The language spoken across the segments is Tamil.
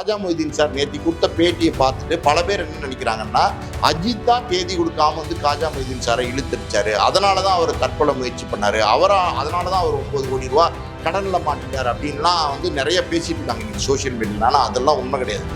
ராஜா மொய்தீன் சார் நேத்தி கொடுத்த பேட்டியை பார்த்துட்டு பல பேர் என்ன நினைக்கிறாங்கன்னா அஜித் தான் தேதி கொடுக்காம வந்து காஜா மொய்தீன் சாரை இழுத்துருச்சாரு. அதனால தான் அவர் தற்கொலை முயற்சி பண்ணாரு. அவரா அதனால தான் அவர் ஒன்பது கோடி ரூபா கடனில் மாட்டிட்டார் அப்படின்லாம் வந்து நிறைய பேசிட்டு இருக்காங்க இன்னைக்கு சோஷியல் மீடியாவில் ஆனால் அதெல்லாம் உண்மை கிடையாது.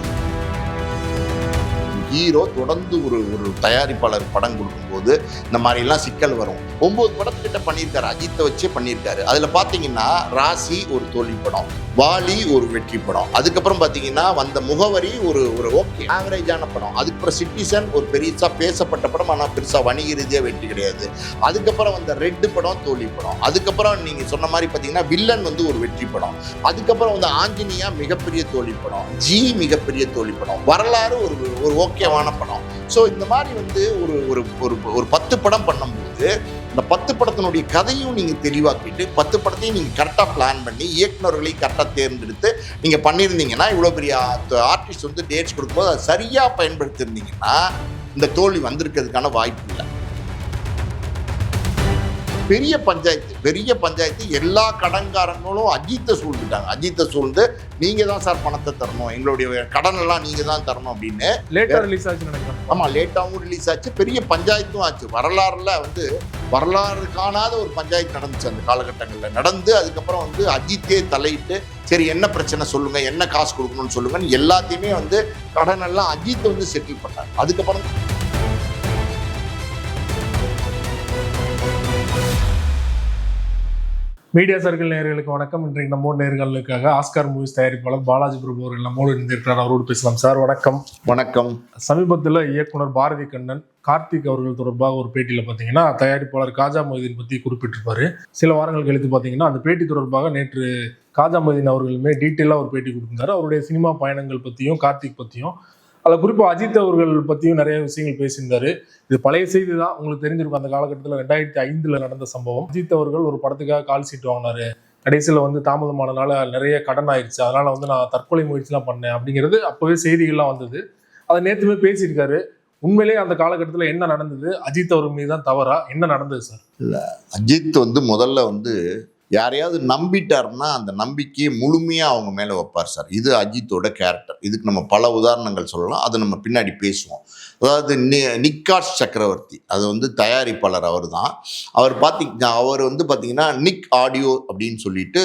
ஹீரோ தொடர்ந்து ஒரு ஒரு தயாரிப்பாளர் படம் கொடுக்கும்போது இந்த மாதிரிலாம் சிக்கல் வரும். ஒம்பது படத்துக்கிட்ட பண்ணியிருக்காரு. அஜித்தை வச்சே பண்ணியிருக்காரு. அதில் பார்த்தீங்கன்னா ராசி ஒரு தோல்வி படம் வாலி ஒரு வெற்றி படம். அதுக்கப்புறம் பார்த்தீங்கன்னா வந்த முகவரி ஒரு ஒரு ஓகே ஆவரேஜான படம். அதுக்கப்புறம் சிட்டிசன் ஒரு பெருசாக பேசப்பட்ட படம் ஆனால் பெருசாக வணிக ரீதியாக வெற்றி கிடையாது. அதுக்கப்புறம் வந்த ரெட்டு படம் தோல்வி படம். அதுக்கப்புறம் நீங்கள் சொன்ன மாதிரி பார்த்தீங்கன்னா வில்லன் வந்து ஒரு வெற்றி படம். அதுக்கப்புறம் வந்து ஆஞ்சனியா மிகப்பெரிய தோல்வி படம். ஜி மிகப்பெரிய தோல்வி படம். வரலாறு ஒரு ஒரு ஓகே முக்கியமான படம். ஸோ இந்த மாதிரி வந்து ஒரு ஒரு ஒரு ஒரு பத்து படம் பண்ணும்போது இந்த பத்து படத்தினுடைய கதையும் நீங்கள் தெளிவாக்கிட்டு பத்து படத்தையும் நீங்கள் கரெக்டாக பிளான் பண்ணி இயக்குநர்களையும் கரெக்டாக தேர்ந்தெடுத்து நீங்கள் பண்ணியிருந்தீங்கன்னா இவ்வளோ பெரிய ஆர்டிஸ்ட் வந்து டேட்ஸ் கொடுக்கும்போது அதை சரியாக பயன்படுத்தியிருந்தீங்கன்னா இந்த தோல்வி வந்திருக்கிறதுக்கான வாய்ப்பு இல்லை. பெரிய பஞ்சாயத்து பெரிய பஞ்சாயத்து எல்லா கடன்காரங்களும் அஜித்தை சூழ்ந்துட்டாங்க. அஜித்தை சூழ்ந்து நீங்க தான் சார் பணத்தை தரணும். எங்களுடைய கடன் எல்லாம் நீங்க தான் தரணும் அப்படின்னு. லேட்டா ரிலீஸ் ஆச்சுன்னு நினைக்கிறேன். ஆமா லேட்டாகவும் ரிலீஸ் ஆச்சு. பெரிய பஞ்சாயத்தும் ஆச்சு. வரலாறுல வந்து வரலாறு காணாத ஒரு பஞ்சாயத்து நடந்துச்சு அந்த காலகட்டங்களில். நடந்து அதுக்கப்புறம் வந்து அஜித்தே தலையிட்டு சரி என்ன பிரச்சனை சொல்லுங்க? என்ன காசு கொடுக்கணும்னு சொல்லுங்கன்னு எல்லாத்தையுமே வந்து கடன் எல்லாம் அஜித் வந்து செட்டில் பண்ணார். அதுக்கப்புறம் மீடியா சர்க்கிள் நேயர்களுக்கு வணக்கம். இன்றைக்கு நம்மோட நேர்களுக்காக ஆஸ்கார் மூவிஸ் தயாரிப்பாளர் பாலாஜி பிரபு அவர்கள் நம்மோடு இருந்திருக்கிறார் அவரோடு பேசலாம். சார் வணக்கம். வணக்கம். சமீபத்தில் இயக்குனர் பாரதி கண்ணன் கார்த்திக் அவர்கள் தொடர்பாக ஒரு பேட்டியில் பார்த்தீங்கன்னா தயாரிப்பாளர் காஜா மொய்தீன் பற்றி குறிப்பிட்டிருப்பாரு. சில வாரங்கள் கழித்து பார்த்தீங்கன்னா அந்த பேட்டி தொடர்பாக நேற்று காஜா மொய்தீன் அவர்களுமே டீட்டெயிலாக ஒரு பேட்டி கொடுத்திருந்தாரு. அவருடைய சினிமா பயணங்கள் பற்றியும் கார்த்திக் பற்றியும் அதில் குறிப்பாக அஜித் அவர்கள் பற்றியும் நிறைய விஷயங்கள் பேசியிருந்தாரு. இது பழைய செய்தி தான் உங்களுக்கு தெரிஞ்சிருக்கும் அந்த காலகட்டத்தில் ரெண்டாயிரத்தி ஐந்தில் நடந்த சம்பவம். அஜித் அவர்கள் ஒரு படத்துக்காக கால் சீட்டு வாங்கினாரு. கடைசியில் வந்து தாமதமானனால நிறைய கடன் ஆயிடுச்சு அதனால் வந்து நான் தற்கொலை முயற்சிலாம் பண்ணேன் அப்படிங்கிறது அப்போவே செய்திகள்லாம் வந்தது. அதை நேற்றுமே பேசியிருக்காரு. உண்மையிலேயே அந்த காலகட்டத்தில் என்ன நடந்தது? அஜித் அவர் மீது தான் தவறா? என்ன நடந்தது சார்? இல்லை அஜித் வந்து முதல்ல வந்து யாரையாவது நம்பிட்டார்னா அந்த நம்பிக்கையை முழுமையாக அவங்க மேலே வைப்பார் சார். இது அஜித்தோட கேரக்டர் இதுக்கு நம்ம பல உதாரணங்கள் சொல்லலாம். அதை நம்ம பின்னாடி பேசுவோம். அதாவது நி நிக்காஷ் சக்கரவர்த்தி. அது வந்து தயாரிப்பாளர் அவர் தான் அவர் பார்த்தி அவர் வந்து பார்த்திங்கன்னா நிக் ஆடியோ அப்படின்னு சொல்லிட்டு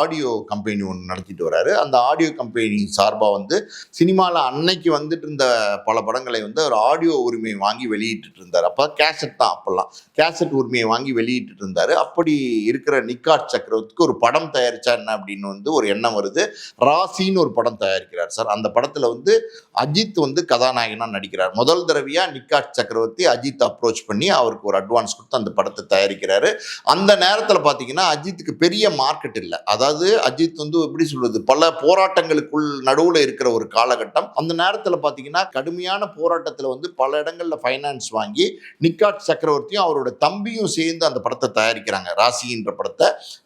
ஆடியோ கம்பெனி ஒன்று நடத்திட்டு வர்றாரு அந்த ஆடியோ கம்பெனி சார்பாக வந்து சினிமாவில் அன்னைக்கு வந்துட்டு இருந்த பல படங்களை வந்து அவர் ஆடியோ உரிமையை வாங்கி வெளியிட்டு இருந்தார். அப்போ கேசட் தான் அப்போல்லாம். கேசட் உரிமையை வாங்கி வெளியிட்டு இருந்தார். அப்படி இருக்கிற நிக்காஷ் சக்கரவர்த்திக்கு ஒரு படம் தயாரிச்சா என்ன அப்படின்னு வந்து ஒரு எண்ணம் வருது. ராசின்னு ஒரு படம் தயாரிக்கிறார் சார். அந்த படத்தில் வந்து அஜித் வந்து கதாநாயகனாக நடிக்கிறார். முதல் தடவையாக நிக்காட் சக்கரவர்த்தி அஜித் அப்ரோச் பண்ணி அவருக்கு ஒரு அட்வான்ஸ் கொடுத்து அந்த படத்தை தயாரிக்கிறாரு. அந்த நேரத்தில் பார்த்தீங்கன்னா அஜித்துக்கு பெரிய மார்க்கெட் இல்லை. அதாவது அஜித் வந்து எப்படி சொல்றது? பல போராட்டங்களுக்குள் நடுவில் இருக்கிற ஒரு காலகட்டம். அந்த நேரத்தில் பார்த்தீங்கன்னா கடுமையான போராட்டத்தில் வந்து பல இடங்களில் ஃபைனான்ஸ் வாங்கி நிக்காட் சக்கரவர்த்தியும் அவரோட தம்பியும் சேர்ந்து அந்த படத்தை தயாரிக்கிறாங்க. ராசின்ற படத்தை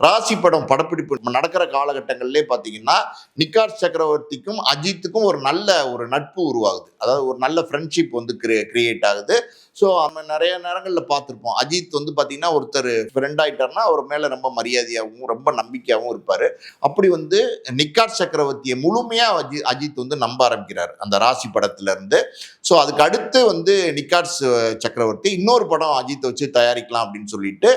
ராசி படம் படப்பிடிப்பு நடக்கிற காலகட்டங்கள்லே பார்த்தீங்கன்னா நிக்காட் சக்கரவர்த்திக்கும் அஜித்துக்கும் ஒரு நல்ல ஒரு நட்பு உருவாகுது. அதாவது ஒரு நல்ல ஃப்ரெண்ட்ஷிப் வந்து கிரியேட் ஆகுது. ஸோ நம்ம நிறைய நேரங்களில் பார்த்துருப்போம் அஜித் வந்து பார்த்தீங்கன்னா ஒருத்தர் ஃப்ரெண்ட் ஆகிட்டார்னா அவர் மேலே ரொம்ப மரியாதையாகவும் ரொம்ப நம்பிக்கையாகவும் இருப்பார். அப்படி வந்து நிக்காட் சக்கரவர்த்தியை முழுமையாக அஜி அஜித் வந்து நம்ப ஆரம்பிக்கிறார் அந்த ராசி படத்துலேருந்து ஸோ அதுக்கு அடுத்து வந்து நிக்காட்ஸ் சக்கரவர்த்தி இன்னொரு படம் அஜித்தை வச்சு தயாரிக்கலாம் அப்படின்னு சொல்லிட்டு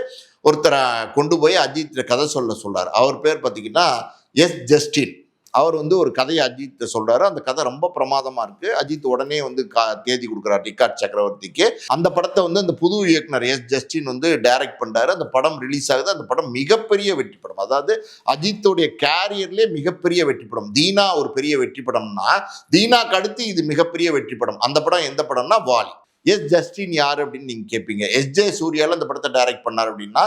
ஒருத்தரை கொண்டு போய் அஜித் கதை சொல்ல சொல்கிறார் அவர் பேர் பார்த்தீங்கன்னா எஸ் ஜஸ்டின். அவர் வந்து ஒரு கதையை அஜித் சொல்றாரு. அந்த கதை ரொம்ப பிரமாதமா இருக்கு. அஜித் உடனே வந்து கா தேதி கொடுக்குறாரு டிகாட் சக்கரவர்த்திக்கு. அந்த படத்தை வந்து அந்த புது இயக்குனர் எஸ் ஜஸ்டின் வந்து டைரக்ட் பண்றாரு. அந்த படம் ரிலீஸ் ஆகுது. அந்த படம் மிகப்பெரிய வெற்றி படம். அதாவது அஜித்துடைய கேரியர்லேயே மிகப்பெரிய வெற்றி படம். தீனா ஒரு பெரிய வெற்றி படம்னா தீனாக்கு அடுத்து இது மிகப்பெரிய வெற்றி படம். அந்த படம் எந்த படம்னா வாலி. எஸ் ஜஸ்டின் யார் அப்படின்னு நீங்க கேட்பீங்க எஸ் ஜே சூர்யால அந்த படத்தை டைரக்ட் பண்ணார் அப்படின்னா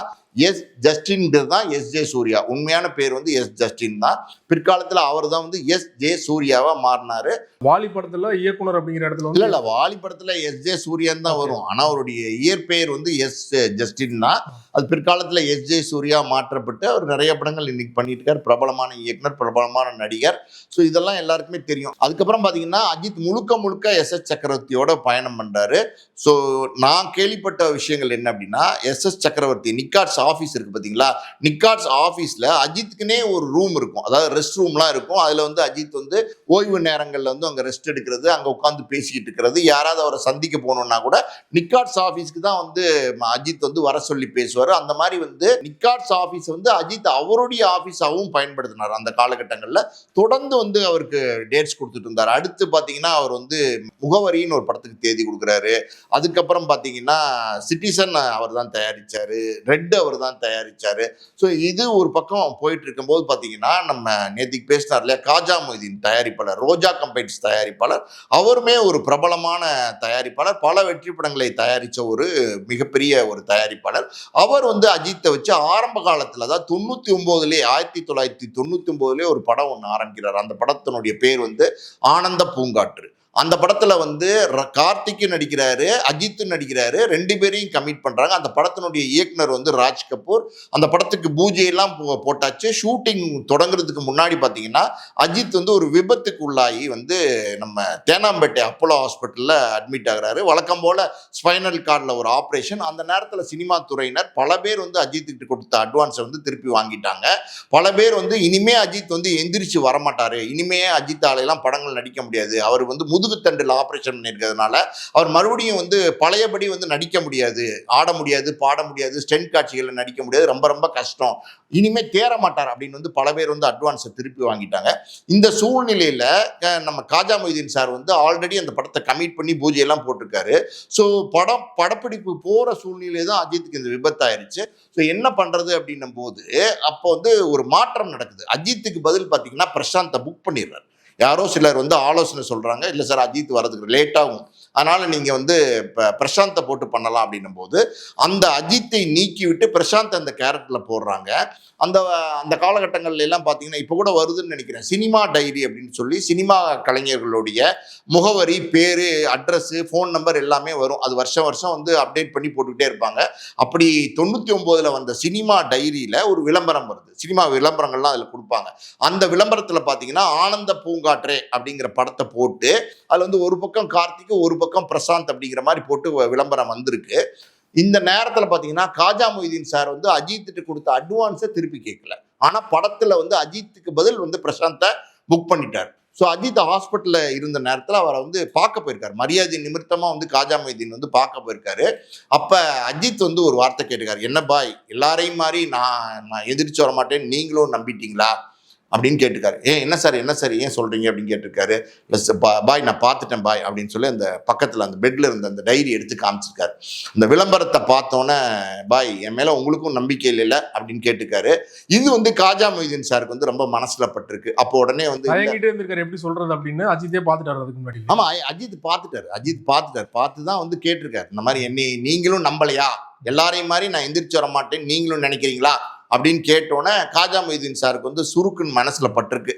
எஸ் ஜஸ்டின்ங்கிறது தான் எஸ் ஜே சூர்யா. உண்மையான பேர் வந்து எஸ் ஜஸ்டின் தான். பிற்காலத்தில் அவர் தான் வந்து எஸ் ஜே சூர்யாவா மாறினாரு. வாலி படத்துல இயக்குனர் அப்படிங்கிற இடத்துல இல்ல வந்து இல்ல வாலி படத்துல எஸ் ஜே சூர்யான் தான் வரும். ஆனா அவருடைய இயற்பெயர் வந்து எஸ் ஜஸ்டின் தான். அது பிற்காலத்துல எஸ் ஜே சூர்யா மாற்றப்பட்டு அவர் நிறைய படங்கள் இன்னைக்கு பண்ணிட்டு இருக்கார் பிரபலமான இயக்குனர் பிரபலமான நடிகர். ஸோ இதெல்லாம் எல்லாருக்குமே தெரியும். அதுக்கப்புறம் பாத்தீங்கன்னா அஜித் முழுக்க முழுக்க எஸ் எஸ் சக்கரவர்த்தியோட பயணம் பண்றாரு. ஸோ நான் கேள்விப்பட்ட விஷயங்கள் என்ன அப்படின்னா எஸ் எஸ் சக்கரவர்த்தி நிக்காட்ஸ் ஆஃபீஸ் இருக்குது பார்த்தீங்களா? நிக்காட்ஸ் ஆஃபீஸில் அஜித்துக்குனே ஒரு ரூம் இருக்கும். அதாவது ரெஸ்ட் ரூம்லாம் இருக்கும். அதில் வந்து அஜித் வந்து ஓய்வு நேரங்களில் வந்து அங்கே ரெஸ்ட் எடுக்கிறது அங்கே உட்காந்து பேசிக்கிட்டு இருக்கிறது. யாராவது அவரை சந்திக்க போகணுன்னா கூட நிக்காட்ஸ் ஆஃபீஸ்க்கு தான் வந்து அஜித் வந்து வர சொல்லி பேசுவார். அந்த மாதிரி வந்து நிக்காட்ஸ் ஆஃபீஸ் வந்து அஜித் அவருடைய ஆஃபீஸாகவும் பயன்படுத்தினார் அந்த காலகட்டங்களில். தொடர்ந்து வந்து அவருக்கு டேட்ஸ் கொடுத்துட்டு இருந்தார். அடுத்து பார்த்தீங்கன்னா அவர் வந்து முகவரின்னு ஒரு படத்துக்கு தேதி கொடுக்குறாரு. அதுக்கப்புறம் பார்த்தீங்கன்னா சிட்டிசன் அவர் தான் தயாரிச்சாரு. ரெட் அவர் தான் தயாரிச்சாரு. ஸோ இது ஒரு பக்கம் போயிட்டு இருக்கும்போது பார்த்தீங்கன்னா நம்ம நேத்திக்கு பேசினார் இல்லையா காஜா மொய்தீன் தயாரிப்பாளர் ரோஜா கம்பைன்ஸ் தயாரிப்பாளர். அவருமே ஒரு பிரபலமான தயாரிப்பாளர். பல வெற்றி படங்களை தயாரித்த ஒரு மிகப்பெரிய ஒரு தயாரிப்பாளர். அவர் வந்து அஜித்தை வச்சு ஆரம்ப காலத்தில் தான் தொண்ணூற்றி ஒம்போதுலேயே ஆயிரத்தி தொள்ளாயிரத்தி தொண்ணூற்றி ஒம்போதுலேயே ஒரு படம் ஒன்று ஆரம்பிக்கிறார். அந்த படத்தினுடைய பேர் வந்து ஆனந்த பூங்காற்று. அந்த படத்துல வந்து ர- கார்த்திக்கு நடிக்கிறாரு அஜித்து நடிக்கிறாரு ரெண்டு பேரையும் கமிட் பண்றாங்க. அந்த படத்தினுடைய இயக்குனர் வந்து ராஜ் கபூர். அந்த படத்துக்கு பூஜை எல்லாம் போ- போட்டாச்சு. ஷூட்டிங் தொடங்குறதுக்கு முன்னாடி பாத்தீங்கன்னா அஜித் வந்து ஒரு விபத்துக்கு உள்ளாகி வந்து நம்ம தேனாம்பேட்டை அப்போலோ ஹாஸ்பிட்டல்ல அட்மிட் ஆகிறாரு. வழக்கம் போல ஸ்பைனல் கார்டில் ஒரு ஆப்ரேஷன் அந்த நேரத்தில் சினிமா துறையினர் பல பேர் வந்து அஜித்துக்கு கொடுத்த அட்வான்ஸை வந்து திருப்பி வாங்கிட்டாங்க. பல பேர் வந்து இனிமே அஜித் வந்து எந்திரிச்சு வரமாட்டாரு. இனிமே அஜித் ஆலையெல்லாம் படங்கள் நடிக்க முடியாது. அவர் வந்து முதுகுத்தண்டில் ஆப்ரேஷன் பண்ணியிருக்கிறதுனால அவர் மறுபடியும் வந்து பழையபடி வந்து நடிக்க முடியாது ஆட முடியாது பாட முடியாது ஸ்டென்ட் காட்சிகளில் நடிக்க முடியாது ரொம்ப ரொம்ப கஷ்டம். இனிமேல் தேற மாட்டார் அப்படின்னு வந்து பல பேர் வந்து அட்வான்ஸை திருப்பி வாங்கிட்டாங்க. இந்த சூழ்நிலையில் நம்ம காஜா மொய்தீன் சார் வந்து ஆல்ரெடி அந்த படத்தை கமிட் பண்ணி பூஜையெல்லாம் போட்டிருக்காரு. ஸோ படம் படப்பிடிப்பு போகிற சூழ்நிலை தான் அஜித்துக்கு இந்த விபத்தாயிருச்சு. ஸோ என்ன பண்ணுறது அப்படின்னும் போது அப்போ வந்து ஒரு மாற்றம் நடக்குது. அஜித்துக்கு பதில் பார்த்தீங்கன்னா பிரசாந்தை புக் பண்ணிடுறாரு. யாரோ சிலர் வந்து ஆலோசனை சொல்கிறாங்க இல்லை சார் அஜித் வரதுக்கு லேட் ஆகும். அதனால நீங்க வந்து இப்போ பிரசாந்தை போட்டு பண்ணலாம் அப்படின்னும் போது அந்த அஜித்தை நீக்கி விட்டு பிரசாந்த் அந்த கேரக்டர்ல போடுறாங்க. அந்த அந்த காலகட்டங்கள்ல எல்லாம் பார்த்தீங்கன்னா இப்போ கூட வருதுன்னு நினைக்கிறேன். சினிமா டைரி அப்படின்னு சொல்லி சினிமா கலைஞர்களுடைய முகவரி பேரு அட்ரஸ் ஃபோன் நம்பர் எல்லாமே வரும். அது வருஷம் வருஷம் வந்து அப்டேட் பண்ணி போட்டுக்கிட்டே இருப்பாங்க. அப்படி தொண்ணூற்றி ஒம்போதில் வந்த சினிமா டைரியில் ஒரு விளம்பரம் வருது. சினிமா விளம்பரங்கள்லாம் அதில் கொடுப்பாங்க. அந்த விளம்பரத்தில் பார்த்தீங்கன்னா ஆனந்த பூங்காற்றே அப்படிங்கிற படத்தை போட்டு அதில் வந்து ஒரு பக்கம் கார்த்திக்கு ஒரு பக்கம் பிரசாந்த் அப்படிங்கிற மாதிரி போட்டு விளம்பரம் வந்திருக்கு. இந்த நேரத்தில் பார்த்தீங்கன்னா காஜா மொய்தீன் சார் வந்து அஜித்துக்கு கொடுத்த அட்வான்ஸை திருப்பி கேட்கல ஆனால் படத்தில் வந்து அஜித்துக்கு பதில் வந்து பிரசாந்தை புக் பண்ணிட்டார். ஸோ அஜித் ஹாஸ்பிட்டலில் இருந்த நேரத்தில் அவரை வந்து பார்க்க போயிருக்காரு. மரியாதை நிமித்தமாக வந்து காஜா மொய்தீன் வந்து பார்க்க போயிருக்காரு. அப்போ அஜித் வந்து ஒரு வார்த்தை கேட்டுக்காரு என்ன பாய் எல்லாரையும் மாதிரி நான் நான் எதிர்த்து வர மாட்டேன் நீங்களும் நம்பிட்டீங்களா? அப்படின்னு கேட்டிருக்காரு. ஏன் என்ன சார் என்ன சார் ஏன் சொல்றீங்க? அப்படின்னு கேட்டிருக்காரு. இல்லை பாய் நான் பார்த்துட்டேன் பாய் அப்படின்னு சொல்லி அந்த பக்கத்தில் அந்த பெட்ல இருந்த அந்த டைரி எடுத்து காமிச்சிருக்காரு. அந்த விளம்பரத்தை பார்த்தோன்னே பாய் என் மேல உங்களுக்கும் நம்பிக்கை இல்லைல்ல? அப்படின்னு கேட்டிருக்காரு. இது வந்து காஜா மொய்தீன் சாருக்கு வந்து ரொம்ப மனசுல பட்டிருக்கு. அப்போ உடனே வந்து இல்ல, எப்படி சொல்றது அப்படின்னு அஜித்தே பார்த்துட்டாரு அதுக்கு முன்னாடி. ஆமா அ- அஜித் பார்த்துட்டாரு. அஜித் பார்த்துட்டாரு. பார்த்து தான் வந்து கேட்டிருக்காரு. இந்த மாதிரி என்னை நீங்களும் நம்பலையா? எல்லாரையும் மாதிரி நான் எந்திரிச்சு வர மாட்டேன் நீங்களும் நினைக்கிறீங்களா? அப்படின்னு கேட்டோன்னே காஜா மொய்தீன் சாருக்கு வந்து சுருக்குன்னு மனசில் பட்டிருக்கு.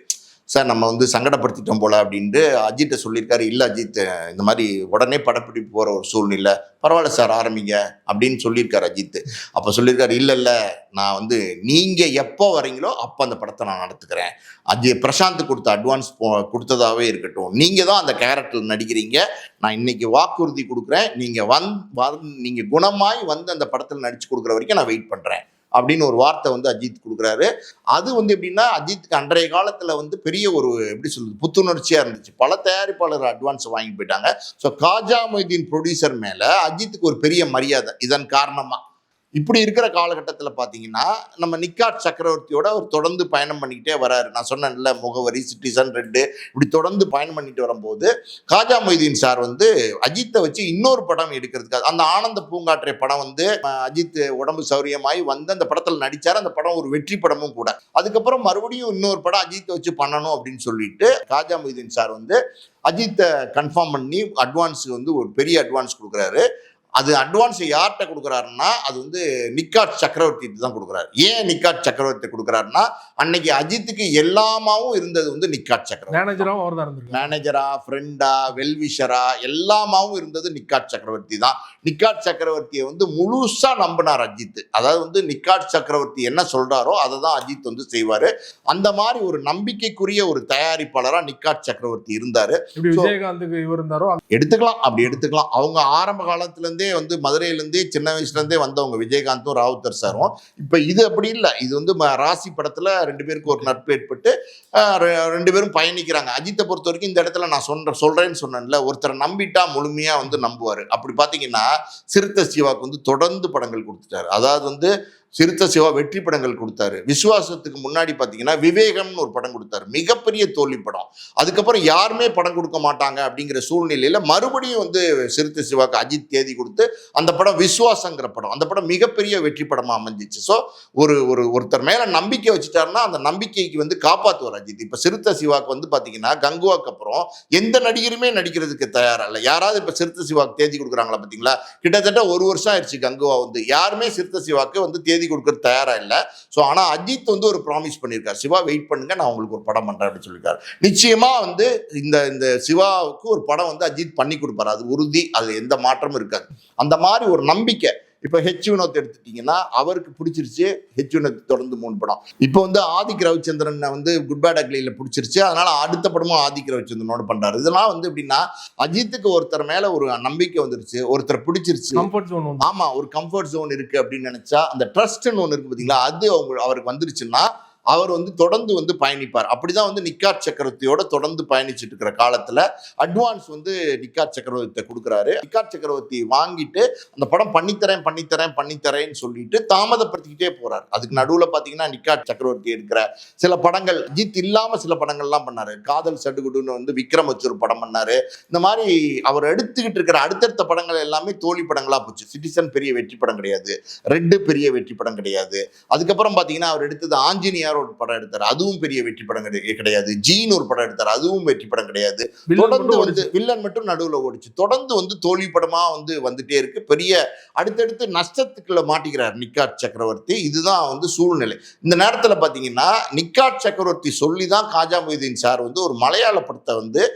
சார் நம்ம வந்து சங்கடப்படுத்திட்டோம் போல அப்படின்ட்டு அஜித்தை சொல்லியிருக்காரு. இல்லை அஜித் இந்த மாதிரி உடனே படப்பிடிப்பு போகிற ஒரு சூழ்நிலை. பரவாயில்ல சார் ஆரம்பிங்க அப்படின்னு சொல்லியிருக்காரு அஜித். அப்போ சொல்லியிருக்காரு இல்லை இல்லை நான் வந்து நீங்கள் எப்போ வரீங்களோ அப்போ அந்த படத்தை நான் நடத்துக்கிறேன். அஜி பிரசாந்த் கொடுத்த அட்வான்ஸ் போ கொடுத்ததாவே இருக்கட்டும். நீங்கள் தான் அந்த கேரக்டர் நடிக்கிறீங்க. நான் இன்னைக்கு வாக்குறுதி கொடுக்குறேன். நீங்கள் வந் வந் நீங்கள் குணமாய் வந்து அந்த படத்தில் நடித்து கொடுக்குற வரைக்கும் நான் வெயிட் பண்ணுறேன் அப்படின்னு ஒரு வார்த்தை வந்து அஜித் கொடுக்குறாரு. அது வந்து எப்படின்னா அஜித்துக்கு அன்றைய காலத்தில் வந்து பெரிய ஒரு எப்படி சொல்றது புத்துணர்ச்சியாக இருந்துச்சு. பல தயாரிப்பாளர் அட்வான்ஸ் வாங்கி போயிட்டாங்க. ஸோ காஜா மொய்தீன் ப்ரொடியூசர் மேலே அஜித்துக்கு ஒரு பெரிய மரியாதை. இதன் காரணமாக இப்படி இருக்கிற காலகட்டத்தில் பார்த்தீங்கன்னா நம்ம நிக்காட் சக்கரவர்த்தியோட அவர் தொடர்ந்து பயணம் பண்ணிக்கிட்டே வராரு. நான் சொன்னேன்ல முகவரி சிட்டிசன் ரெண்டு இப்படி தொடர்ந்து பயணம் பண்ணிட்டு வரும்போது காஜா மொய்தீன் சார் வந்து அஜித்தை வச்சு இன்னொரு படம் எடுக்கிறதுக்கு அந்த ஆனந்த பூங்காற்றை படம் வந்து அஜித் உடம்பு சௌரியமாய் வந்து அந்த படத்தில் நடித்தார் அந்த படம் ஒரு வெற்றி படமும் கூட. அதுக்கப்புறம் மறுபடியும் இன்னொரு படம் அஜித்தை வச்சு பண்ணணும் அப்படின்னு சொல்லிட்டு காஜா மொய்தீன் சார் வந்து அஜித்தை கன்ஃபார்ம் பண்ணி அட்வான்ஸ் வந்து ஒரு பெரிய அட்வான்ஸ் கொடுக்குறாரு. அது அட்வான்ஸ் யார்கிட்ட கொடுக்குறாருன்னா அது வந்து நிக்காட் சக்கரவர்த்தி தான் கொடுக்குறாரு. ஏன் நிக்காட் சக்கரவர்த்தி கொடுக்குறாருன்னா அன்னைக்கு அஜித்துக்கு எல்லாமாவும் இருந்தது வந்து நிக்காட் சக்கரவர்த்தி. மேனேஜராகவும் அவர் தான் மேனேஜரா ஃப்ரெண்டா வெல்விஷரா எல்லாமாவும் இருந்தது நிக்காட் சக்கரவர்த்தி தான். நிக்காட் சக்கரவர்த்தியை வந்து முழுசா நம்பினார் அஜித் அதாவது வந்து நிக்காட் சக்கரவர்த்தி என்ன சொல்றாரோ அதை தான் அஜித் வந்து செய்வாரு. அந்த மாதிரி ஒரு நம்பிக்கைக்குரிய ஒரு தயாரிப்பாளரா நிக்காட் சக்கரவர்த்தி இருந்தாரு. விஜயகாந்துக்கு இவர் இருந்தாரோ எடுத்துக்கலாம் அப்படி எடுத்துக்கலாம். அவங்க ஆரம்ப காலத்துல இருந்தே வந்து மதுரையிலேருந்தே சின்ன வயசுலேருந்தே வந்தவங்க விஜயகாந்தும் ராவுத்தர் சாரும். இப்போ இது அப்படி இல்லை. இது வந்து ம- ராசி படத்தில் ரெண்டு பேருக்கு ஒரு நட்பு ஏற்பட்டு ரெண்டு பேரும் பயணிக்கிறாங்க. அஜித்தை பொறுத்த வரைக்கும் இந்த இடத்துல நான் சொல்ற சொல்றேன்னு சொன்னேன்ல ஒருத்தரை நம்பிட்டா முழுமையா வந்து நம்புவார். அப்படி பார்த்தீங்கன்னா சிறுத்தை சிவாக்கு வந்து தொடர்ந்து படங்கள் கொடுத்துட்டாரு. அதாவது வந்து சிறுத்த சிவா வெற்றி படங்கள் கொடுத்தாரு. விசுவாசத்துக்கு முன்னாடி பார்த்தீங்கன்னா விவேகம்னு ஒரு படம் கொடுத்தாரு. மிகப்பெரிய தோல்வி படம். அதுக்கப்புறம் யாருமே படம் கொடுக்க மாட்டாங்க அப்படிங்கிற சூழ்நிலையில் மறுபடியும் வந்து சிறுத்த சிவாக்கு அஜித் தேதி கொடுத்து அந்த படம் விசுவாசங்கிற படம் அந்த படம் மிகப்பெரிய வெற்றி படமாக அமைஞ்சிச்சு. ஸோ ஒரு ஒரு ஒருத்தர் மேலே நம்பிக்கை வச்சுட்டாருன்னா அந்த நம்பிக்கைக்கு வந்து காப்பாற்றுவார் அஜித். இப்போ சிறுத்த சிவாக்கு வந்து பார்த்தீங்கன்னா கங்குவாக்கு அப்புறம் எந்த நடிகருமே நடிக்கிறதுக்கு தயாராக இல்லை யாராவது இப்போ சிறுத்த சிவாக்கு தேதி கொடுக்குறாங்களா பார்த்தீங்களா கிட்டத்தட்ட ஒரு வருஷம் ஆயிடுச்சு கங்குவா வந்து. யாருமே சிறுத்த சிவாக்கு வந்து தேதி கொடுக்கறது தயாராக இல்லை. ஸோ ஆனால் அஜித் வந்து ஒரு ப்ராமிஸ் பண்ணியிருக்காரு சிவா வெயிட் பண்ணுங்க நான் உங்களுக்கு ஒரு படம் பண்ணுறேன் அப்படின்னு சொல்லியிருக்காரு நிச்சயமாக வந்து இந்த இந்த சிவாவுக்கு ஒரு படம் வந்து அஜித் பண்ணி கொடுப்பாரு. அது உறுதி அது எந்த மாற்றமும் இருக்காது. அந்த மாதிரி ஒரு நம்பிக்கை இப்போ ஹெச் வினோத் எடுத்துட்டீங்கன்னா அவருக்கு பிடிச்சிருச்சு ஹெச் வினோத் தொடர்ந்து மூணு படம். இப்போ வந்து ஆதிக் ரவிச்சந்திரன் வந்து குட் பேட் அக்லியில பிடிச்சிருச்சு அதனால அடுத்த படமும் ஆதிக் ரவிச்சந்திரனோட பண்றாரு. இதெல்லாம் வந்து எப்படின்னா அஜித்துக்கு ஒருத்தர் மேல ஒரு நம்பிக்கை வந்துருச்சு ஒருத்தர் பிடிச்சிருச்சு. கம்ஃபர்ட் ஜோன் ஆமா ஒரு கம்ஃபர்ட் ஜோன் இருக்கு அப்படின்னு நினைச்சா அந்த ட்ரஸ்ட்னு ஒன்று இருக்கு பாத்தீங்களா அது அவங்க அவருக்கு வந்துருச்சுன்னா அவர் வந்து தொடர்ந்து வந்து பயணிப்பார். அப்படிதான் வந்து நிக்காட் சக்கரவர்த்தியோட தொடர்ந்து பயணிச்சுட்டு இருக்கிற காலத்துல அட்வான்ஸ் வந்து நிக்காட் சக்கரவர்த்தியை கொடுக்குறாரு. நிக்காட் சக்கரவர்த்தி வாங்கிட்டு அந்த படம் பண்ணித்தரேன் பண்ணித்தரேன் பண்ணித்தரேன்னு சொல்லிட்டு தாமதப்படுத்திக்கிட்டே போறாரு. அதுக்கு நடுவில் பார்த்தீங்கன்னா நிக்காட் சக்கரவர்த்தி எடுக்கிற சில படங்கள் அஜித் இல்லாம சில படங்கள்லாம் பண்ணாரு. காதல் சடுகுடுன்னு வந்து விக்ரம் வச்சு ஒரு படம் பண்ணாரு. இந்த மாதிரி அவர் எடுத்துக்கிட்டு இருக்கிற அடுத்தடுத்த படங்கள் எல்லாமே தோழி படங்களா போச்சு. சிட்டிசன் பெரிய வெற்றி படம் கிடையாது. ரெட்டு பெரிய வெற்றி படம் கிடையாது. அதுக்கப்புறம் பார்த்தீங்கன்னா அவர் எடுத்தது ஆஞ்சநேயர் ஒரு படம் எடுத்தார். அதுவும் பெரிய வெற்றி படம் கிடை- கிடையாது. ஜீன் ஒரு படம் எடுத்தார். அதுவும் வெற்றி படம் கிடையாது. தொடர்ந்து வந்து வில்லன் மட்டும் நடுவுல ஓடிச்சு. தொடர்ந்து வந்து தோல்வி படமா வந்து வந்துட்டே இருக்கு. பெரிய அடுத்தடுத்து நஷ்டத்துக்குள்ள மாட்டிக்கிறார் நிக்காட் சக்கரவர்த்தி. இதுதான் வந்து சூழ்நிலை. இந்த நேரத்துல பாத்தீங்கன்னா நிக்காட் சக்கரவர்த்தி சொல்லி தான் காஜா மொய்தீன் சார் வந்து ஒரு மலையாள படத்தை வந்து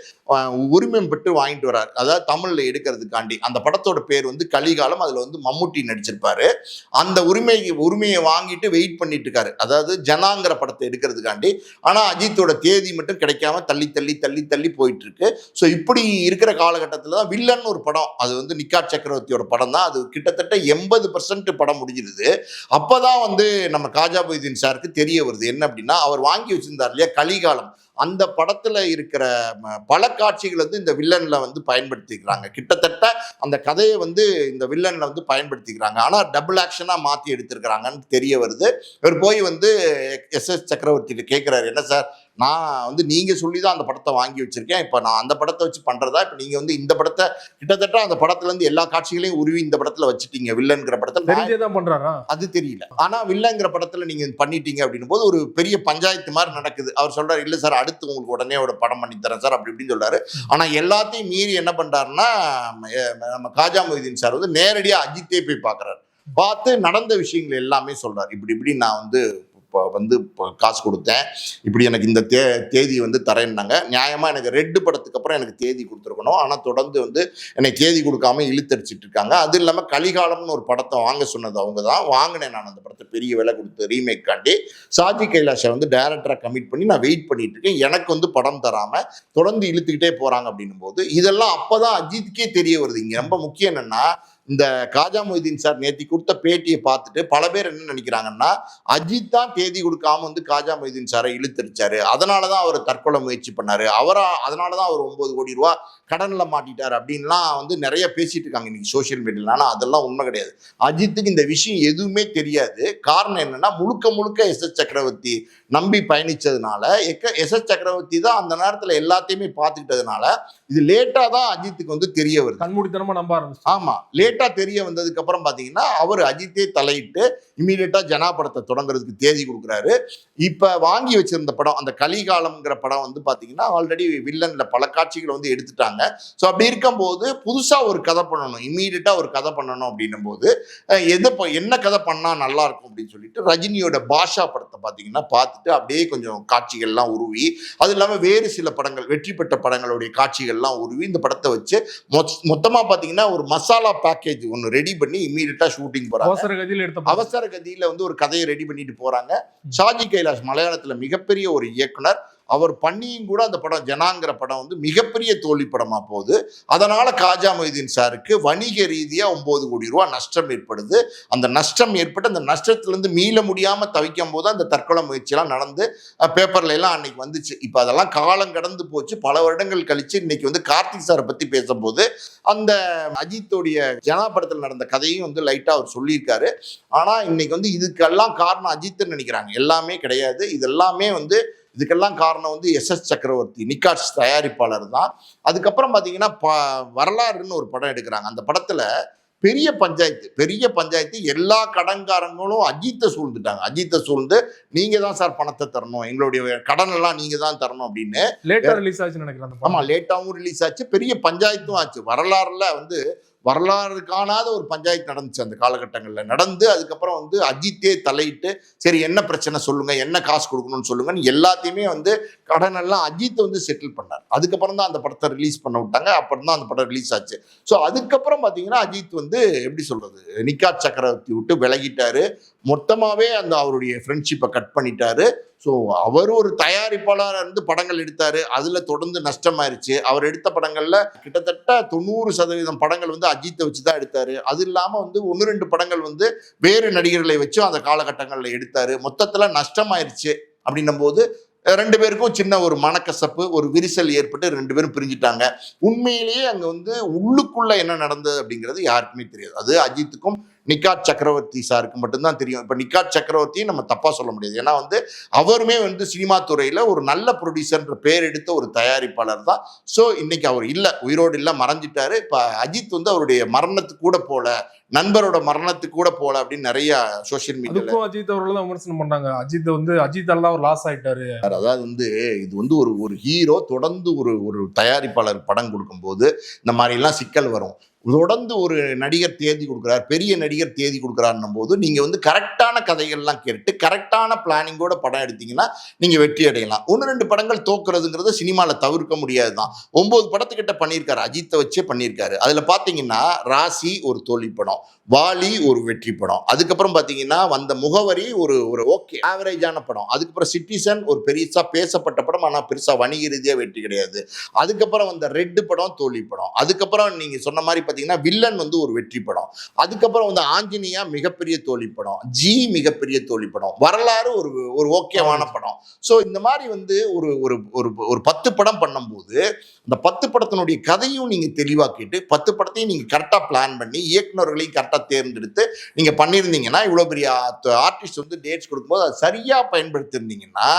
உரிமம் பெற்று வாங்கிட்டு வரார். அதாவது தமிழ்ல எடுக்கிறதுக்காண்டி. அந்த படத்தோட பேர் வந்து கலிகாலம். அதுல வந்து மம்முட்டி நடிச்சிருப்பாரு. அந்த உரிமை உரிமையை வாங்கிட்டு வெயிட் பண்ணிட்டு இருக்காரு. அதாவது ஜனாங்கிற படத்தை எடுக்கிறதுக்காண்டி. ஆனா அஜித்தோட தேதி மட்டும் கிடைக்காம தள்ளி தள்ளி தள்ளி தள்ளி போயிட்டு இருக்கு ஸோ இப்படி இருக்கிற காலகட்டத்தில் தான் வில்லன் ஒரு படம். அது வந்து நிக்கா சக்கரவர்த்தியோட படம் தான். அது கிட்டத்தட்ட எண்பது பர்சன்ட் படம் முடிஞ்சிருது. அப்பதான் வந்து நம்ம காஜா மொய்தீன் சாருக்கு தெரிய வருது. என்ன அப்படின்னா அவர் வாங்கி வச்சிருந்தார் இல்லையா கலிகாலம். அந்த படத்துல இருக்கிற ம, பல காட்சிகள் வந்து இந்த வில்லன்ல வந்து பயன்படுத்திக்கிறாங்க. கிட்டத்தட்ட அந்த கதையை வந்து இந்த வில்லன்ல வந்து பயன்படுத்திக்கிறாங்க. ஆனா டபுள் ஆக்ஷனா மாத்தி எடுத்திருக்கிறாங்கன்னு தெரிய வருது. இவர் போய் வந்து எஸ் எஸ் சக்கரவர்த்திகிட்ட கேட்குறாரு என்ன சார் நான் வந்து நீங்க சொல்லி தான் அந்த படத்தை வாங்கி வச்சிருக்கேன். இப்போ நான் அந்த படத்தை வச்சு பண்றதா? இப்போ நீங்க வந்து இந்த படத்தை கிட்டத்தட்ட அந்த படத்துல இருந்து எல்லா காட்சிகளையும் உருவி இந்த படத்துல வச்சிட்டீங்க. வில்லன்கிற படத்துல தெரிஞ்சே தான் பண்றாரா? அது தெரியல. ஆனா வில்லங்கிற படத்துல நீங்க பண்ணிட்டீங்க அப்படின்னும் போது ஒரு பெரிய பஞ்சாயத்து மாதிரி நடக்குது. அவர் சொல்றாரு இல்ல சார் அடுத்து உங்களுக்கு உடனே ஒரு படம் பண்ணி தரேன் சார் அப்படி இப்படின்னு சொல்றாரு ஆனா எல்லாத்தையும் மீறி என்ன பண்றாருன்னா அஹ் நம்ம காஜா மொய்தீன் சார் வந்து நேரடியா அஜித்தே போய் பார்க்கறாரு பார்த்து நடந்த விஷயங்கள் எல்லாமே சொல்றாரு. இப்படி இப்படி நான் வந்து வந்து காசு கொடுத்தேன். இப்படி எனக்கு இந்த தே தேதி வந்து தரேன்னாங்க. நியாயமாக எனக்கு ரெட்டு படத்துக்கு அப்புறம் எனக்கு தேதி கொடுத்துருக்கணும். ஆனால் தொடர்ந்து வந்து என்னை தேதி கொடுக்காம இழுத்தடிச்சிட்டு இருக்காங்க. அது இல்லாமல் கலிகாலம்னு ஒரு படத்தை வாங்க சொன்னது அவங்க தான். வாங்கினேன் நான் அந்த படத்தை பெரிய விலை கொடுத்து ரீமேக் காண்டி. சாஜி கைலாஷை வந்து டைரக்டராக கமிட் பண்ணி நான் வெயிட் பண்ணிட்டு இருக்கேன். எனக்கு வந்து படம் தராமல் தொடர்ந்து இழுத்துக்கிட்டே போகிறாங்க அப்படின்னும் போது இதெல்லாம் அப்பதான் அஜித்துக்கே தெரிய வருது. இங்கே ரொம்ப முக்கியம் என்னன்னா இந்த காஜா மொய்தீன் சார் நேத்தி கொடுத்த பேட்டியை பார்த்துட்டு பல பேர் என்ன நினைக்கிறாங்கன்னா அஜித் தான் தேதி கொடுக்காம வந்து காஜா மொய்தீன் சாரை இழுத்தடிச்சாரு அதனால தான் அவர் தற்கொலை முயற்சி பண்ணாரு. அவரா அதனால தான் அவர் ஒன்பது கோடி ரூபா கடன்ல மாட்டிட்டாரு அப்படின்லாம் வந்து நிறைய பேசிட்டு இருக்காங்க இன்னைக்கு சோஷியல் மீடியால ஆனா அதெல்லாம் உண்மை கிடையாது. அஜித்துக்கு இந்த விஷயம் எதுவுமே தெரியாது. காரணம் என்னன்னா முழுக்க முழுக்க எஸ் எஸ் சக்கரவர்த்தி நம்பி பயணிச்சதுனால எஸ் எஸ் சக்கரவர்த்தி தான் அந்த நேரத்துல எல்லாத்தையுமே பார்த்துக்கிட்டதுனால இது லேட்டா தான் அஜித்துக்கு வந்து தெரிய வருது. கண்மூடித்தனமா நம்ப ஆரம்பிச்சு ஆமா லேட்டா லேட்டாக தெரிய வந்ததுக்கு அப்புறம் பாத்தீங்கன்னா அவர் அஜித்தே தலையிட்டு இமீடியட்டாக ஜனா படத்தை தொடங்குறதுக்கு தேதி கொடுக்குறாரு. இப்ப வாங்கி வச்சிருந்த படம் அந்த கலிகாலம்ங்கிற படம் வந்து பாத்தீங்கன்னா ஆல்ரெடி வில்லன்ல பல காட்சிகளை வந்து எடுத்துட்டாங்க. ஸோ அப்படி இருக்கும்போது புதுசா ஒரு கதை பண்ணணும் இமீடியட்டாக ஒரு கதை பண்ணணும் அப்படின்னும் போது எது என்ன கதை பண்ணா நல்லா இருக்கும் அப்படின்னு சொல்லிட்டு ரஜினியோட பாஷா படத்தை பாத்தீங்கன்னா பார்த்துட்டு அப்படியே கொஞ்சம் காட்சிகள்லாம் உருவி அது இல்லாம வேறு சில படங்கள் வெற்றி பெற்ற படங்களுடைய காட்சிகள்லாம் உருவி இந்த படத்தை வச்சு மொத்தமாக மொத்தமா பாத்தீங்கன்னா ஒரு மசாலா பேக்கேஜ் ஒன்று ரெடி பண்ணி இமீடியட்டா ஷூட்டிங் போறாங்க. அவசர கதியில் எடுத்த. அவசர கதியில வந்து ஒரு கதையை ரெடி பண்ணிட்டு போறாங்க. ஷாஜி கைலாஷ் மலையாளத்துல மிகப்பெரிய ஒரு இயக்குனர். அவர் பண்ணியும் கூட அந்த படம் ஜனாங்கிற படம் வந்து மிகப்பெரிய தோல்வி படமாக போகுது. அதனால் காஜா மொய்தீன் சாருக்கு வணிக ரீதியாக ஒம்பது கோடி ரூபா நஷ்டம் ஏற்படுது. அந்த நஷ்டம் ஏற்பட்டு அந்த நஷ்டத்துலேருந்து மீள முடியாமல் தவிக்கும் போது அந்த தற்கொலை முயற்சியெல்லாம் நடந்து பேப்பர்ல எல்லாம் அன்னைக்கு வந்துச்சு. இப்போ அதெல்லாம் காலம் கடந்து போச்சு. பல வருடங்கள் கழிச்சு இன்னைக்கு வந்து கார்த்திக் சாரை பற்றி பேசும்போது அந்த அஜித்தோடைய ஜனா படத்தில் நடந்த கதையும் வந்து லைட்டாக அவர் சொல்லியிருக்காரு. ஆனால் இன்னைக்கு வந்து இதுக்கெல்லாம் காரணம் அஜித்னு நினைக்கிறாங்க. எல்லாமே கிடையாது. இது எல்லாமே வந்து இதுக்கெல்லாம் காரணம் வந்து எஸ் எஸ் சக்கரவர்த்தி நிக்காட்ஸ் தயாரிப்பாளர் தான். அதுக்கப்புறம் பார்த்தீங்கன்னா ப வரலாறுன்னு ஒரு படம் எடுக்கிறாங்க. அந்த படத்துல பெரிய பஞ்சாயத்து பெரிய பஞ்சாயத்து எல்லா கடன்காரங்களும் அஜித்தை சூழ்ந்துட்டாங்க. அஜித்தை சூழ்ந்து நீங்க தான் சார் பணத்தை தரணும் எங்களுடைய கடன் எல்லாம் நீங்க தான் தரணும் அப்படின்னு. லேட்டா ரிலீஸ் ஆச்சுன்னு நினைக்கிறேன் அந்த ஆமா படம். லேட்டாவும் ரிலீஸ் ஆச்சு பெரிய பஞ்சாயத்தும் ஆச்சு. வரலாறுல வந்து வரலாறு காணாத ஒரு பஞ்சாயத்து நடந்துச்சு அந்த காலகட்டங்களில். நடந்து அதுக்கப்புறம் வந்து அஜித்தே தலையிட்டு சரி என்ன பிரச்சனை? சொல்லுங்க. என்ன காசு கொடுக்கணும்னு சொல்லுங்கன்னு எல்லாத்தையுமே வந்து கடன் எல்லாம் அஜித் வந்து செட்டில் பண்ணார். அதுக்கப்புறம் தான் அந்த படத்தை ரிலீஸ் பண்ண விட்டாங்க. அப்புறம் தான் அந்த படம் ரிலீஸ் ஆச்சு. ஸோ அதுக்கப்புறம் பார்த்தீங்கன்னா அஜித் வந்து எப்படி சொல்றது? நிக்கா சக்கரவர்த்தி விட்டு விலகிட்டாரு. மொத்தமாகவே அந்த அவருடைய ஃப்ரெண்ட்ஷிப்பை கட் பண்ணிட்டாரு. ஸோ அவர் ஒரு தயாரிப்பாளராக இருந்து படங்கள் எடுத்தார். அதில் தொடர்ந்து நஷ்டமாயிருச்சு. அவர் எடுத்த படங்களில் கிட்டத்தட்ட தொண்ணூறு சதவீதம் படங்கள் வந்து அஜித்தை வச்சு தான் எடுத்தார். அது இல்லாமல் வந்து ஒன்று ரெண்டு படங்கள் வந்து வேறு நடிகர்களை வச்சும் அந்த காலகட்டங்களில் எடுத்தார். மொத்தத்தில் நஷ்டமாயிருச்சு அப்படின்னும் போது ரெண்டு பேருக்கும் சின்ன ஒரு மனக்கசப்பு ஒரு விரிசல் ஏற்பட்டு ரெண்டு பேரும் பிரிஞ்சுட்டாங்க. உண்மையிலேயே அங்கே வந்து உள்ளுக்குள்ளே என்ன நடந்தது அப்படிங்கிறது யாருக்குமே தெரியாது. அது அஜித்துக்கும் நிக்காத் சக்கரவர்த்தி சாருக்கு மட்டும்தான் தெரியும். இப்போ நிக்காத் சக்கரவர்த்தியும் நம்ம தப்பா சொல்ல முடியாது. ஏன்னா வந்து அவருமே வந்து சினிமா துறையில ஒரு நல்ல ப்ரொடியூசர்ன்ற பேர் எடுத்த ஒரு தயாரிப்பாளர் தான். ஸோ இன்னைக்கு அவர் இல்லை. உயிரோடு இல்லை மறைஞ்சிட்டாரு. இப்போ அஜித் வந்து அவருடைய மரணத்துக்கு கூட போல நண்பரோட மரணத்துக்கு கூட போல அப்படின்னு நிறைய மீடியால அதுக்கும் அஜித் அவர்கள் தான் விமர்சனம் பண்ணாங்க. அஜித் வந்து அஜித்தால தான் ஒரு லாஸ் ஆயிட்டாரு. அதாவது வந்து இது வந்து ஒரு ஒரு ஹீரோ தொடர்ந்து ஒரு ஒரு தயாரிப்பாளர் படம் கொடுக்கும்போது இந்த மாதிரிலாம் சிக்கல் வரும். தொடர்ந்து ஒரு நடிகர் தேதி கொடுக்குறார் பெரிய நடிகர் தேதி கொடுக்குறாருன்னும் போது நீங்கள் வந்து கரெக்டான கதைகள்லாம் கேட்டு கரெக்டான பிளானிங்கோட படம் எடுத்தீங்கன்னா நீங்கள் வெற்றி அடையலாம். ஒன்று ரெண்டு படங்கள் தோக்குறதுங்கிறத சினிமாவில் தவிர்க்க முடியாது தான் ஒம்பது படத்துக்கிட்ட பண்ணியிருக்காரு அஜித்தை வச்சே பண்ணியிருக்காரு. அதில் பார்த்தீங்கன்னா ராசி ஒரு தோல்வி படம் வாலி ஒரு வெற்றி படம். அதுக்கப்புறம் பார்த்தீங்கன்னா வந்த முகவரி ஒரு ஒரு ஓகே ஆவரேஜான படம். அதுக்கப்புறம் சிட்டிசன் ஒரு பெருசாக பேசப்பட்ட படம் ஆனால் பெருசாக வணிக ரீதியாக வெற்றி கிடையாது. அதுக்கப்புறம் வந்த ரெட்டு படம் தோல்வி படம். அதுக்கப்புறம் நீங்கள் சொன்ன மாதிரி பார்த்தீங்கன்னா வில்லன் வந்து ஒரு வெற்றி படம். அதுக்கப்புறம் வந்து ஆஞ்சனியா மிகப்பெரிய தோல்வி படம். ஜி மிகப்பெரிய தோல்வி படம். வரலாறு ஒரு ஒரு ஓகேவான படம். ஸோ இந்த மாதிரி வந்து ஒரு ஒரு ஒரு ஒரு பத்து படம் பண்ணும்போது அந்த பத்து படத்தினுடைய கதையும் நீங்க தெளிவாக கேட்டு பத்து படத்தையும் நீங்க கரெக்டாக பிளான் பண்ணி இயக்குனர்களையும் கரெக்டாக தேர்ந்தெடுத்து நீங்க பண்ணியிருந்தீங்கன்னா இவ்வளோ பெரிய ஆர்டிஸ்ட் வந்து டேட்ஸ் கொடுக்கும்போது அதை சரியா பயன்படுத்தியிருந்தீங்கன்னா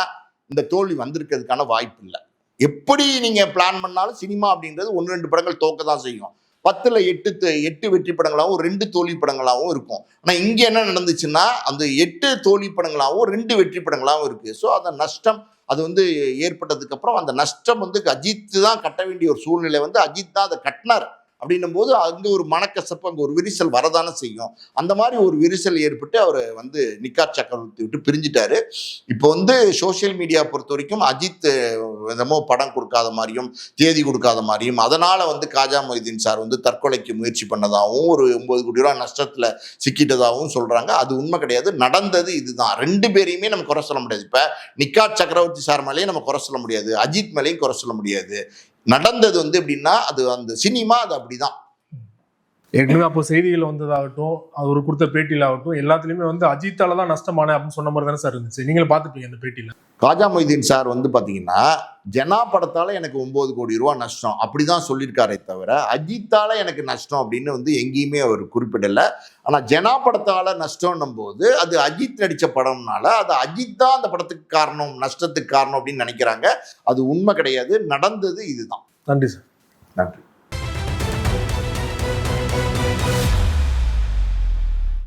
இந்த தோல்வி வந்திருக்கிறதுக்கான வாய்ப்பு இல்லை. எப்படி நீங்க பிளான் பண்ணாலும் சினிமா அப்படின்றது ஒன்று ரெண்டு படங்கள் தோக்க தான் செய்யும். பத்துல எட்டு எட்டு வெற்றி படங்களாகவும் ரெண்டு தோல்வி படங்களாகவும் இருக்கும். ஆனா இங்க என்ன நடந்துச்சுன்னா அந்த எட்டு தோல்வி படங்களாகவும் ரெண்டு வெற்றி படங்களாகவும் இருக்கு. ஸோ அந்த நஷ்டம் அது வந்து ஏற்பட்டதுக்கு அப்புறம் அந்த நஷ்டம் வந்து அஜித் தான் கட்ட வேண்டிய ஒரு சூழ்நிலை வந்து அஜித் தான் அதை கட்டினார். அப்படின்னும் போது அங்கே ஒரு மனக்கசப்பு அங்கே ஒரு விரிசல் வரதானே செய்யும். அந்த மாதிரி ஒரு விரிசல் ஏற்பட்டு அவர் வந்து நிக்கா சக்கரவர்த்தி விட்டு பிரிஞ்சிட்டாரு. இப்போ வந்து சோஷியல் மீடியா பொறுத்த வரைக்கும் அஜித் என்னமோ படம் கொடுக்காத மாதிரியும் தேதி கொடுக்காத மாதிரியும் அதனால வந்து காஜா மொய்தீன் சார் வந்து தற்கொலைக்கு முயற்சி பண்ணதாகவும் ஒரு ஒன்பது கோடி ரூபா நஷ்டத்தில் சிக்கிட்டதாகவும் சொல்கிறாங்க அது உண்மை கிடையாது. நடந்தது இதுதான். ரெண்டு பேரையுமே நம்ம குறை சொல்ல முடியாது. இப்போ நிக்கா சக்கரவர்த்தி சார் மேலேயும் நம்ம குறை சொல்ல முடியாது. அஜித் மேலேயும் குறை சொல்ல முடியாது. நடந்தது வந்து எப்படின்னா அது அந்த சினிமா அது அப்படிதான். ஏற்கனவே அப்போ செய்திகள் வந்ததாகட்டும் அவர் கொடுத்த பேட்டியில் ஆகட்டும் எல்லாத்துலேயுமே வந்து அஜித்தால தான் நஷ்டமான அப்படின்னு சொன்ன மாதிரி தானே சார் இருந்துச்சு. நீங்களும் பார்த்துப்பீங்க அந்த பேட்டியில். காஜா மொய்தீன் சார் வந்து பாத்தீங்கன்னா ஜனா படத்தால எனக்கு ஒன்பது கோடி ரூபா நஷ்டம். அப்படிதான் சொல்லியிருக்காரே தவிர அஜித்தால எனக்கு நஷ்டம் அப்படின்னு வந்து எங்கேயுமே அவர் குறிப்பிடல. ஆனா ஜனா படத்தால நஷ்டம்னும் போது அது அஜித் நடிச்ச படம்னால அது அஜித் தான் அந்த படத்துக்கு காரணம் நஷ்டத்துக்கு காரணம் அப்படின்னு நினைக்கிறாங்க. அது உண்மை கிடையாது. நடந்தது இதுதான். நன்றி சார். நன்றி.